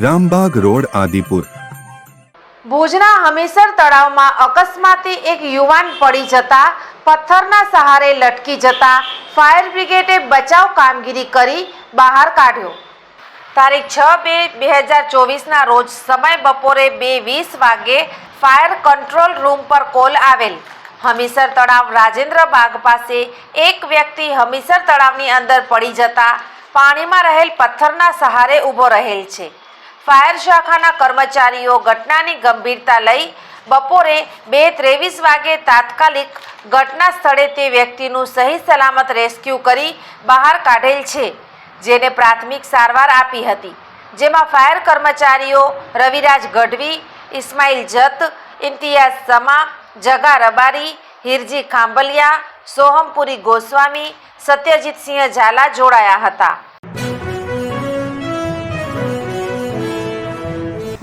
Rambagh road, Adipur. ભુજના હમીસર તળાવમાં અકસ્માતે એક યુવાન પડી જતા, પથ્થરના સહારે લટકી જતા, ફાયર બ્રિગેડે બચાવ કામગીરી કરી બહાર કાઢ્યો. તારીખ છ બે બે હજાર ચોવીસના રોજ સમય બપોરે બે વીસ વાગે ફાયર કંટ્રોલ રૂમ પર કોલ આવેલ. હમીસર તળાવ રાજેન્દ્ર બાગ પાસે એક વ્યક્તિ હમીસર તળાવની અંદર પડી જતા, પાણીમાં રહેલ પથ્થરના સહારે ઊભો રહેલ છે. ફાયર શાખાના કર્મચારીઓ ઘટનાની ગંભીરતા લઈ બપોરે બે ત્રેવીસ વાગે તાત્કાલિક ઘટના સ્થળે તે વ્યક્તિનું સહી સલામત રેસ્ક્યુ કરી બહાર કાઢેલ છે, જેને પ્રાથમિક સારવાર આપી હતી, જેમાં ફાયર કર્મચારીઓ રવિરાજ ગઢવી, ઇસ્માઇલ જત, ઇમ્તિયાઝ સમા, જગા રબારી, હિરજી ખાંભલિયા, સોહમપુરી ગોસ્વામી, સત્યજીતસિંહ ઝાલા જોડાયા હતા.